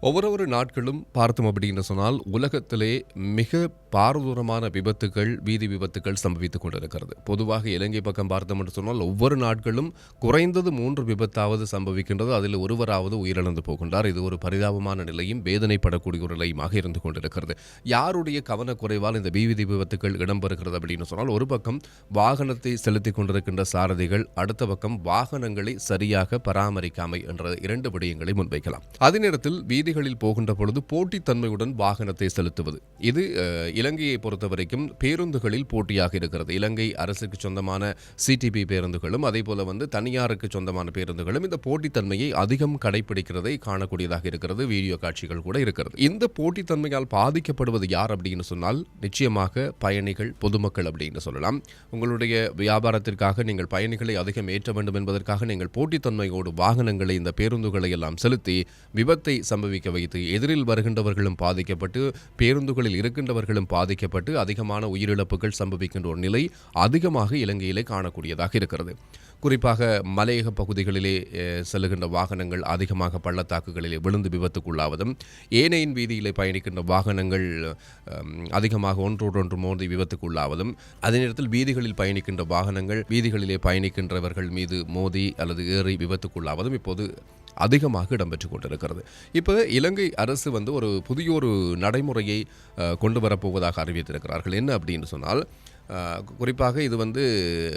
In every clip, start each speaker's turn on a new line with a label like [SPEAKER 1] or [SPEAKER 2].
[SPEAKER 1] ஒவ்வொரு ஒரு நாட்களும் பார்த்தோம் அப்படின்னு சொன்னால் உலகத்திலே மிக பாரதூரமான விபத்துகள் வீதி விபத்துகள் சம்பவித்துக் கொண்டிருக்கிறது. பொதுவாக இலங்கை பக்கம் பார்த்தோம் என்று சொன்னால் ஒவ்வொரு நாட்களும் குறைந்தது மூன்று விபத்தாவது சம்பவிக்கின்றது. அதில் ஒருவராவது உயிரிழந்து போகின்றார். இது ஒரு பரிதாபமான நிலையும் வேதனைப்படக்கூடிய ஒரு நிலையுமாக இருந்து கொண்டிருக்கிறது. யாருடைய கவனக்குறைவால் இந்த வீதி விபத்துகள் இடம்பெறுகிறது அப்படின்னு சொன்னால் ஒரு பக்கம் வாகனத்தை செலுத்திக் கொண்டிருக்கின்ற சாரதிகள் அடுத்த பக்கம் வாகனங்களை சரியாக பராமரிக்காமை என்ற இரண்டு விடயங்களை முன்வைக்கலாம். அதே நேரத்தில் வீதிகளில் போகின்ற பொழுது போட்டித்தன்மையுடன் வாகனத்தை செலுத்துவது. இது இலங்கையை பொறுத்த வரைக்கும் பேருந்துகளில் போட்டியாக இருக்கிறது. இலங்கை அரசுக்கு சொந்தமான சிடிபி பேருந்துகளும் அதே போல வந்து தனியாருக்கு சொந்தமான பேருந்துகளும் இந்த போட்டித்தன்மையை அதிகம் கடைபிடிக்கிறதை காணக்கூடியதாக இருக்கிறது. வீடியோ காட்சிகள் கூட இருக்கிறது. இந்த போட்டித்தன்மையால் பாதிக்கப்படுவது யார் அப்படின்னு சொன்னால் நிச்சயமாக பயணிகள் பொதுமக்கள் அப்படின்னு சொல்லலாம். உங்களுடைய வியாபாரத்திற்காக நீங்கள் பயணிகளை அதிகம் ஏற்ற வேண்டும் என்பதற்காக நீங்கள் போட்டித்தன்மையோடு வாகனங்களை இந்த பேருந்துகளை எல்லாம் செலுத்தி விபத்தை சம்பவி சம்பவிக்க வைத்து எதிரில் வருகின்றவர்களும் பாதிக்கப்பட்டு பேருந்துகளில் இருக்கின்றவர்களும் பாதிக்கப்பட்டு அதிகமான உயிரிழப்புகள் சம்பவிக்கின்ற ஒரு நிலை அதிகமாக இலங்கையிலே காணக்கூடியதாக இருக்கிறது. குறிப்பாக மலையக பகுதிகளிலே செல்லுகின்ற வாகனங்கள் அதிகமாக பள்ளத்தாக்குகளிலே விழுந்து விபத்துக்குள்ளாவதும் ஏனையின் வீதியிலே பயணிக்கின்ற வாகனங்கள் அதிகமாக ஒன்றோடொன்று மோதி விபத்துக்குள்ளாவதும் அதே நேரத்தில் வீதிகளில் பயணிக்கின்ற வாகனங்கள் வீதிகளிலே பயணிக்கின்றவர்கள் மீது மோதி அல்லது ஏறி விபத்துக்குள்ளாவதும் இப்போது அதிகமாக இடம்பெற்று கொண்டிருக்கிறது. இப்போ இலங்கை அரசு வந்து ஒரு புதிய ஒரு நடைமுறையை கொண்டு வரப்போவதாக அறிவித்திருக்கிறார்கள். என்ன அப்படின்னு சொன்னால் குறிப்பாக இது வந்து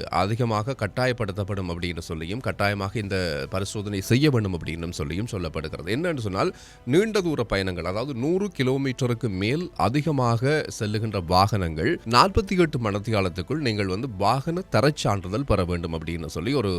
[SPEAKER 1] அதிகமாக கட்டாயப்படுத்தப்படும் அப்படின்னு சொல்லியும் கட்டாயமாக இந்த பரிசோதனை செய்ய வேண்டும் அப்படின்னு சொல்லியும் சொல்லப்படுகிறது. என்னன்னு சொன்னால் நீண்ட தூர பயணங்கள் அதாவது நூறு கிலோமீட்டருக்கு மேல் அதிகமாக செல்லுகின்ற வாகனங்கள் நாற்பத்தி எட்டு மணத்தியாலத்துக்குள் நீங்கள் வந்து வாகன தரச் சான்றிதழ் பெற வேண்டும் அப்படின்னு சொல்லி ஒரு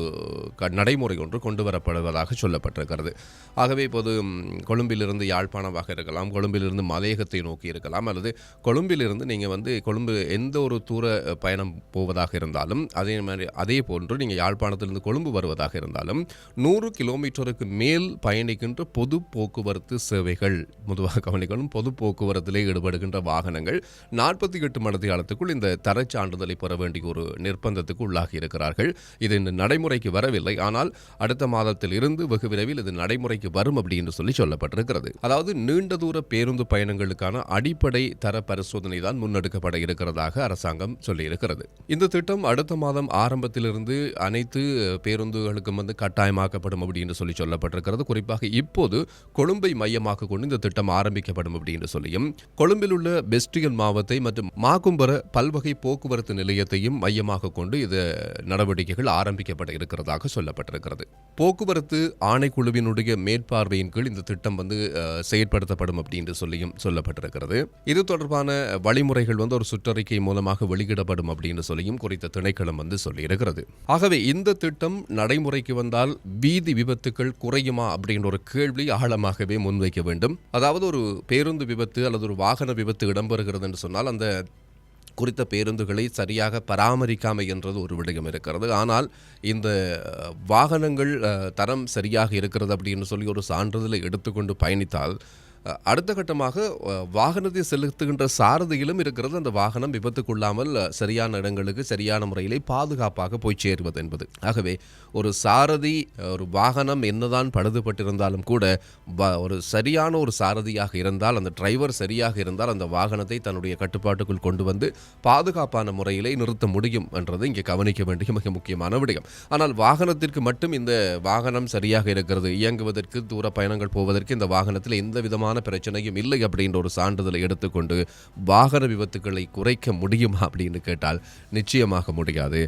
[SPEAKER 1] க- நடைமுறை ஒன்று கொண்டு வரப்படுவதாக சொல்லப்பட்டிருக்கிறது. ஆகவே இப்போது கொழும்பிலிருந்து யாழ்ப்பாணமாக இருக்கலாம் கொழும்பிலிருந்து மலையகத்தை நோக்கி இருக்கலாம் அல்லது கொழும்பிலிருந்து நீங்கள் வந்து கொழும்பு எந்த ஒரு தூர பயணம் போவதாக இருந்தாலும் அதே மாதிரி அதே போன்று நீங்கள் யாழ்ப்பாணத்திலிருந்து கொழும்பு வருவதாக இருந்தாலும் நூறு கிலோமீட்டருக்கு மேல் பயணிக்கின்ற பொது போக்குவரத்து சேவைகள் பொதுவாக கவனிக்கணும் பொது போக்குவரத்திலே ஈடுபடுகின்ற வாகனங்கள் நாற்பத்தி எட்டு மணி காலத்துக்குள் இந்த தரச் சான்றிதழை பெற வேண்டிய ஒரு நிர்பந்தத்துக்கு உள்ளாகி இருக்கிறார்கள். இது இந்த நடைமுறைக்கு வரவில்லை. ஆனால் அடுத்த மாதத்தில் இருந்து வெகு விரைவில் இது நடைமுறைக்கு வரும் அப்படின்னு சொல்லி சொல்லப்பட்டிருக்கிறது. அதாவது நீண்ட தூர பேருந்து பயணங்களுக்கான அடிப்படை தர பரிசோதனை தான் முன்னெடுக்கப்பட இருக்கிறதாக அரசாங்கம் சொல்லியிருக்கிறது இந்த திட்டம் அடுத்த மாதம் ஆரம்பத்திலிருந்து அனைத்து பேருந்துகளுக்கும் வந்து கட்டாயமாக்கப்படும் அப்படின்னு சொல்லி சொல்லப்பட்டிருக்கிறது. குறிப்பாக இப்போது கொழும்பை மையமாக கொண்டு இந்த திட்டம் ஆரம்பிக்கப்படும் அப்படின்னு சொல்லியும் கொழும்பில் உள்ள பெஸ்டியல் மாவத்தை மற்றும் மாகும்பர பல்வகை போக்குவரத்து நிலையத்தையும் மையமாக கொண்டு இது நடவடிக்கைகள் ஆரம்பிக்கப்பட இருக்கிறதாக சொல்லப்பட்டிருக்கிறது. போக்குவரத்து ஆணைக்குழுவினுடைய மேற்பார்வையின் கீழ் இந்த திட்டம் வந்து செயற்படுத்தப்படும் அப்படின்னு சொல்லியும் சொல்லப்பட்டிருக்கிறது. இது தொடர்பான வழிமுறைகள் வந்து ஒரு சுற்றறிக்கை மூலமாக வெளியிடப்படும் அப்படின்னு சொல்லியும் குறித்த திணைக்களம் வந்து சொல்லியிருக்கிறது. ஆகவே இந்த திட்டம் நடைமுறைக்கு வந்தால் வீதி விபத்துக்கள் குறையுமா அப்படின்ற ஒரு கேள்வி ஆழமாகவே முன்வைக்க வேண்டும். அதாவது ஒரு பேருந்து விபத்து அல்லது ஒரு வாகன விபத்து இடம்பெறுகிறது என்று சொன்னால் அந்த குறித்த பேருந்துகளை சரியாக பராமரிக்காமை என்றது ஒரு விடயம் இருக்கிறது. ஆனால் இந்த வாகனங்கள் தரம் சரியாக இருக்கிறது அப்படின்னு சொல்லி ஒரு சான்றிதழை எடுத்துக்கொண்டு பயணித்தால் அடுத்த கட்டமாக வாகனத்தை செலுத்துகின்ற சாரதியிலும் இருக்கிறது. அந்த வாகனம் விபத்துக்குள்ளாமல் சரியான இடங்களுக்கு சரியான முறையிலே பாதுகாப்பாக போய் சேருவது என்பது. ஆகவே ஒரு சாரதி ஒரு வாகனம் என்னதான் பழுதுபட்டிருந்தாலும் கூட வ- ஒரு சரியான ஒரு சாரதியாக இருந்தால் அந்த டிரைவர் சரியாக இருந்தால் அந்த வாகனத்தை தன்னுடைய கட்டுப்பாட்டுக்குள் கொண்டு வந்து பாதுகாப்பான முறையிலே நிறுத்த முடியும் என்றது இங்கே கவனிக்க வேண்டிய மிக முக்கியமான விடயம். ஆனால் வாகனத்திற்கு மட்டும் இந்த வாகனம் சரியாக இருக்கிறது. இயங்குவதற்கு தூர பயணங்கள் போவதற்கு இந்த வாகனத்தில் எந்த விதமான பிரச்சனையும் இல்லை அப்படின்ற ஒரு சான்றிதழை எடுத்துக்கொண்டு வாகன விபத்துக்களை குறைக்க முடியுமா அப்படின்னு கேட்டால் நிச்சயமாக முடியாது.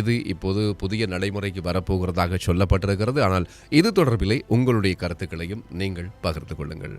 [SPEAKER 1] இது இப்போது புதிய நடைமுறைக்கு வரப்போகிறதாக சொல்லப்பட்டிருக்கிறது. ஆனால் இது தொடர்பிலே உங்களுடைய கருத்துக்களையும் நீங்கள் பகிர்ந்து கொள்ளுங்கள்.